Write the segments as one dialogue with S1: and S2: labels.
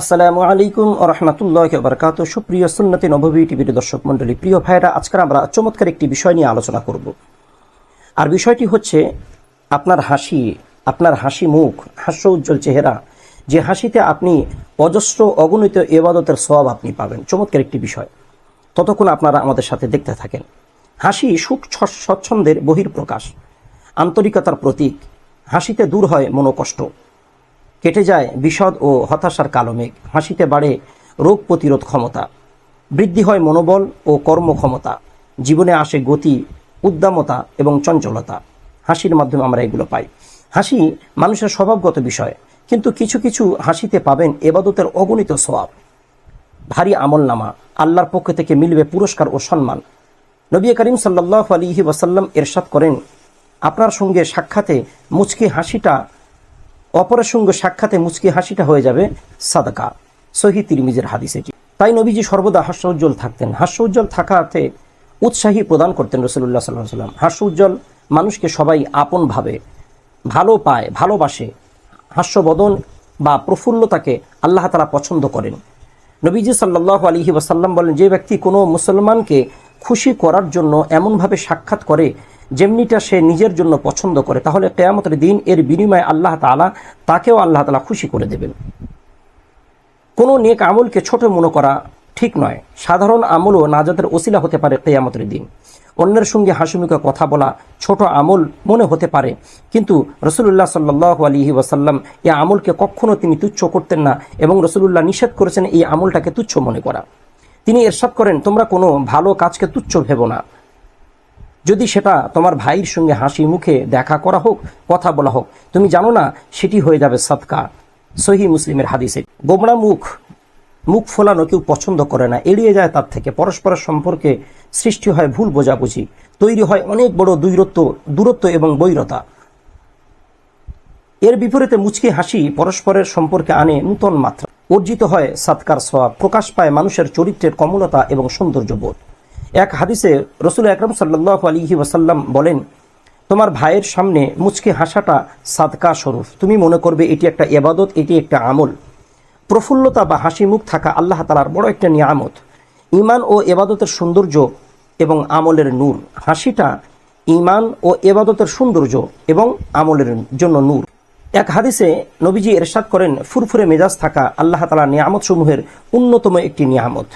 S1: আসসালামু আলাইকুম রহমতুল্লাহ বরকাত সুপ্রিয় সুন্নতি নবী টিভির দর্শক মন্ডলী প্রিয় ভাইরা আজকে আমরা চমৎকার একটি বিষয় নিয়ে আলোচনা করব। আর বিষয়টি হচ্ছে আপনার হাসি আপনার হাসি মুখ, হাস্য উজ্জ্বল চেহারা, যে হাসিতে আপনি অজস্র অগণিত এবাদতের সব আপনি পাবেন। চমৎকার একটি বিষয়। ততক্ষণ আপনারা আমাদের সাথে দেখতে থাকেন। হাসি সুখ স্বচ্ছন্দের বহির্প্রকাশ আন্তরিকতার প্রতীক। হাসিতে দূর হয় মনোকষ্ট। কেটে যায় বিষদ ও হতাশার কালো মেঘ। হাসিতে বাড়ে রোগ প্রতিরোধ ক্ষমতা। বৃদ্ধি হয় মনোবল ও কর্মক্ষমতা। জীবনে আসে গতি, উদ্দামতা এবং চঞ্চলতা। হাসির মাধ্যমে আমরা এগুলো পাই। হাসি মানুষের স্বভাবগত বিষয়, কিন্তু কিছু কিছু হাসিতে পাবেন এবাদতের অগণিত স্বভাব। ভারী আমল নামা আল্লাহর পক্ষ থেকে মিলবে পুরস্কার ও সম্মান। নবী করিম সাল্লাহ আলিহি ওয়াসাল্লাম এরশাদ করেন, আপনার সঙ্গে সাক্ষাতে মুচকি হাসিটা অপরের সঙ্গে সাক্ষাতে মুচকি হাসিটা হয়ে যাবে সাদাকা। সহি তিরমিজের হাদিস এটি। তাই নবীজি সর্বদা হাস্য উজ্জ্বল থাকতেন। হাস্য উজ্জ্বল থাকাতে উৎসাহী প্রদান করতেন রসুল্লাহ সাল্লাহ সাল্লাম হাস্য উজ্জ্বল মানুষকে সবাই আপন ভাবে, ভালো পায়, ভালোবাসে। হাস্যবদন বা প্রফুল্লতাকে আল্লাহ তালা পছন্দ করেন। নবীজি সাল্লাহ আলহি ওয়াসাল্লাম বলেন, যে ব্যক্তি কোনো মুসলমানকে খুশি করার জন্য এমনভাবে সাক্ষাৎ করে যেমনিটা সে নিজের জন্য পছন্দ করে, তাহলে কেয়ামতের দিন এর বিনিময়ে আল্লাহ তাআলা তাকেও আল্লাহ তাআলা খুশি করে দেবেন। কোনো নেক আমলকে ছোট মনে করা ঠিক নয়। সাধারণ আমলও নাজাতের ওসিলা হতে পারে কেয়ামতের দিন। অন্যের সঙ্গে হাসিমুখে কথা বলা ছোট আমল মনে হতে পারে, কিন্তু রসুল্লাহ সাল্লাহ আলহি ওয়াসাল্লাম এই আমলকে কখনো তিনি তুচ্ছ করতেন না এবং রসুল্লাহ নিষেধ করেছেন এই আমলটাকে তুচ্ছ মনে করা। তিনি এরশাদ করেন, তোমরা কোনো ভালো কাজকে তুচ্ছ ভেবো না। যদি সেটা তোমার ভাইয়ের সঙ্গে হাসি মুখে দেখা করা হোক, কথা বলা হোক, তুমি জানো না, সেটি হয়ে যাবে সৎকা সহি মুসলিমের হাদিসে। গোমরা মুখ মুখ ফোলানো কেউ পছন্দ করে না, এড়িয়ে যায় তার থেকে। পরস্পরের সম্পর্কে সৃষ্টি হয় ভুল বোঝাবুঝি, তৈরি হয় অনেক বড় দূরত্ব দূরত্ব এবং বৈরতা। এর বিপরীতে মুচকি হাসি পরস্পরের সম্পর্কে আনে নূতন মাত্রা। অর্জিত হয় সৎকার সওয়াব প্রকাশ পায় মানুষের চরিত্রের কমলতা এবং সৌন্দর্যবোধ। এক হাদিসে রসুল আকরম সাল্লাহ আলিহি ওয়াসাল্লাম বলেন, তোমার ভাইয়ের সামনে মুচকে হাসাটা সাদকা স্বরূপ। তুমি মনে করবে এটি একটা এবাদত এটি একটা আমল। প্রফুল্লতা বা হাসি মুখ থাকা আল্লাহ তালার বড় একটা নিয়ামত। ইমান ও এবাদতের সৌন্দর্য এবং আমলের নূর। হাসিটা ইমান ও এবাদতের সৌন্দর্য এবং আমলের জন্য নূর। এক হাদিসে নবীজি এরশাদ করেন, ফুরফুরে মেজাজ থাকা আল্লাহ তালা নিয়ামত সমূহের অন্যতম একটি নিয়ামত।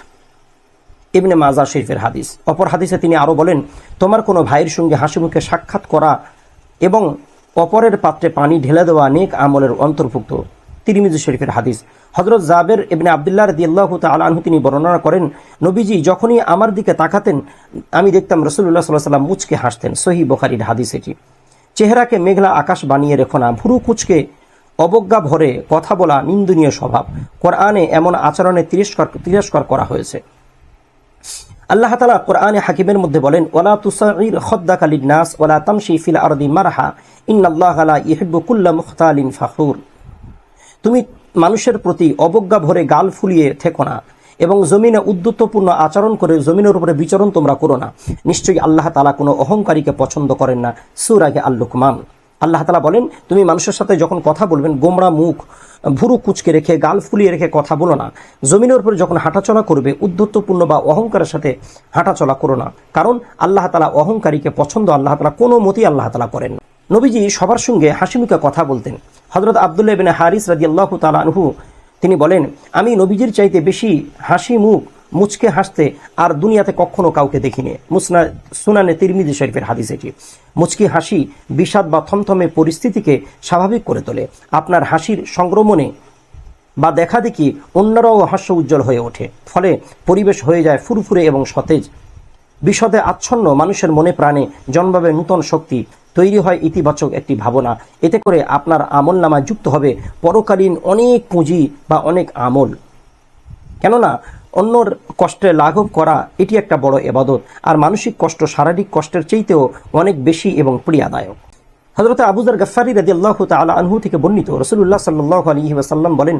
S1: ইবনে মাজা শরীফের হাদিস। অপর হাদিসে তিনি আরও বলেন, তোমার কোনো ভাইয়ের সঙ্গে হাসি মুখে সাক্ষাৎ করা এবং অপরের পাত্রে পানি ঢেলে দেওয়া নেক আমলের অন্তর্ভুক্ত। তিরমিজি শরীফের হাদিস। হজরত জাবের ইবনে আবদুল্লাহ রদিয়াল্লাহ আনহু তিনি বর্ণনা করেন, নবীজি যখনই আমার দিকে তাকাতেন, আমি দেখতাম রসুল্লাহ সাল্লাহ সাল্লাম মুচকে হাসতেন। সহি বখারির হাদিস এটি। চেহারাকে মেঘলা আকাশ বানিয়ে রেখো না, ভুরু কুচকে অবজ্ঞা ভরে কথা বলা নিন্দনীয় স্বভাব। কোরআনে এমন আচরণে তিরস্কার তিরস্কার করা হয়েছে। আল্লাহ তালা কোরআনে হাকিমের মধ্যে বলেন ওলা তুসাইর খদ্দাক আলিন নাস ওলা তামশি ফিল আরদি মারহা, ইন্নাল্লাহ আলা ইহিব্বু কুল্লা মুখতালিন ফাখুর। তুমি মানুষের প্রতি অবজ্ঞা ভরে গাল ফুলিয়ে থেকো না এবং জমিনে উদ্যুত্বপূর্ণ আচরণ করে জমিনের উপরে বিচরণ তোমরা করো না। নিশ্চয়ই আল্লাহ তালা কোনো অহংকারীকে পছন্দ করেন না। সুরাগে আল্লুকমান। আল্লাহ তালা বলেন, তুমি মানুষের সাথে যখন কথা বলবেন, গোমরা মুখ, ভুরু কুচকে রেখে, গাল ফুলিয়ে রেখে কথা বলো না। জমিনের উপরে যখন হাঁটাচলা করবে, উদ্ধত্তপূর্ণ বা অহংকারের সাথে হাঁটাচলা করো না। কারণ আল্লাহ তালা অহংকারীকে পছন্দ, আল্লাহ তালা কোনো মতেই আল্লাহ তালা করেন নবীজি সবার সঙ্গে হাসিমুখে কথা বলতেন। হজরত আবদুল্লাহ বিন হারিস রাজি আল্লাহ আনহু, তিনি বলেন, আমি নবীজির চাইতে বেশি হাসি মুখ মুচকে হাসতে আর দুনিয়াতে কখনো কাউকে দেখিনি। মুসনা সুনানে তিরমিজি শরীফের হাদিস এটি। মুচকি হাসি বিষাদ বা থমথমে পরিস্থিতিকে স্বাভাবিক করে তোলে। আপনার হাসির সংক্রমণে বা দেখা দেখি অন্যরাও হাস্য উজ্জ্বল হয়ে ওঠে। ফলে পরিবেশ হয়ে যায় ফুরফুরে এবং সতেজ। বিশদে আচ্ছন্ন মানুষের মনে প্রাণে জন্মাবে নূতন শক্তি। তৈরি হয় ইতিবাচক একটি ভাবনা। এতে করে আপনার আমল নামায় যুক্ত হবে পরকালীন অনেক পুঁজি বা অনেক আমল। কেননা অন্যর কষ্টে লাঘব করা, এটি একটা বড় এবাদত। আর মানসিক কষ্ট শারীরিক কষ্টের চাইতেও অনেক বেশি এবং প্রিয়াদায়ক। হজরত আবুজার গফারি রাজি আল্লাহ তালা আনহু থেকে বর্ণিত রসুল্লাহ সাল্লাহ আলী ওয়াসাল্লাম বলেন,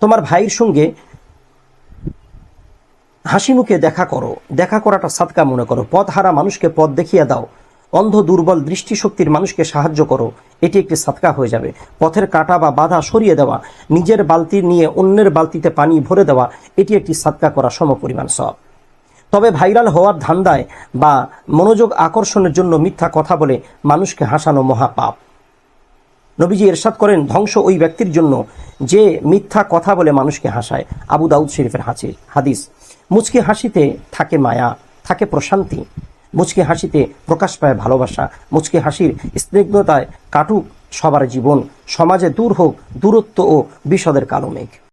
S1: তোমার ভাইয়ের সঙ্গে হাসি মুখে দেখা করো। দেখা করাটা সাদকা মনে করো। পথ হারা মানুষকে পথ দেখিয়ে দাও। অন্ধ দুর্বল দৃষ্টিশক্তির মানুষকে সাহায্য করো। এটি একটি সাতকা হয়ে যাবে। পথের কাটা বা বাধা সরিয়ে দেওয়া, নিজের বালতি নিয়ে অন্যের বালতিতে পানি ভরে দেওয়া, এটি একটি সাতকা করা সমপরিমাণ সব। তবে ভাইরাল হওয়ার ধান্দায় বা মনোযোগ আকর্ষণের জন্য মিথ্যা কথা বলে মানুষকে হাসানো মহাপাপ। নবীজি এরশাদ করেন, ধ্বংস ওই ব্যক্তির জন্য যে মিথ্যা কথা বলে মানুষকে হাসায়। আবু দাউদ শরীফের হাসি হাদিস, মুচকি হাসিতে থাকে মায়া, থাকে প্রশান্তি। মুচকি হাসিতে প্রকাশ পায় ভালোবাসা। মুচকি হাসির স্নিগ্ধতায় কাটুক সবার জীবন। সমাজে দূর হোক দূরত্ব ও বিষদের কালো মেঘ।